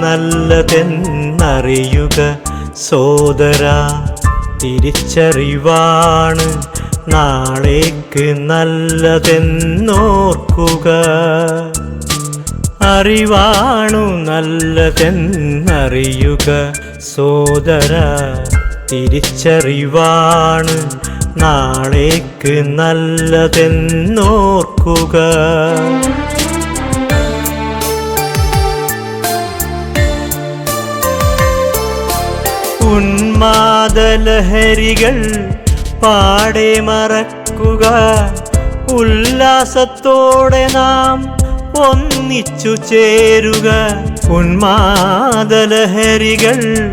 നല്ലതെന്നറിയുക സോദര. തിരിച്ചറിവാണ് നാളേക്ക് നല്ലതെന്നോർക്കുക. അറിവാണു നല്ലതെന്നറിയുക സോദര. തിരിച്ചറിവാണ് നാളേക്ക് നല്ലതെന്നോർക്കുക. ഉന്മാദലഹരികൾ പാടെ മറക്കുക. ഉല്ലാസത്തോടെ നാം ഒന്നിച്ചു ചേരുക. ഉന്മാദലഹരികൾ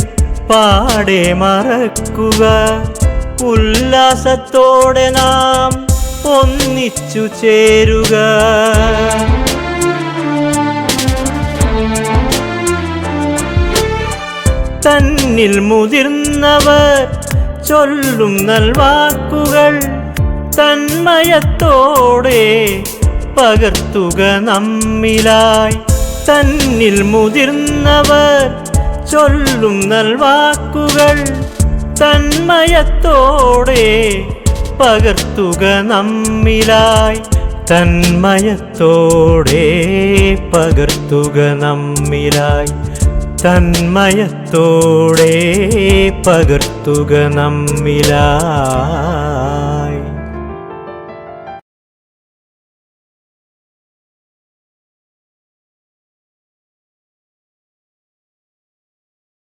പാടെ മറക്കുക. ഉല്ലാസത്തോടെ നാം ഒന്നിച്ചു ചേരുക. തന്നിൽ മുതിർന്നവർ ചൊല്ലും നൽവാക്കുകൾ തന്മയത്തോടെ പകർത്തുക നമ്മിലായി. തന്നിൽ മുതിർന്നവർ ചൊല്ലും നൽവാക്കുകൾ തന്മയത്തോടെ പകർത്തുക നമ്മിലായി. തന്മയത്തോടെ പകർത്തുക നമ്മിലായി. തന്മയത്തോടെ പകർത്തുക നമ്മിലായി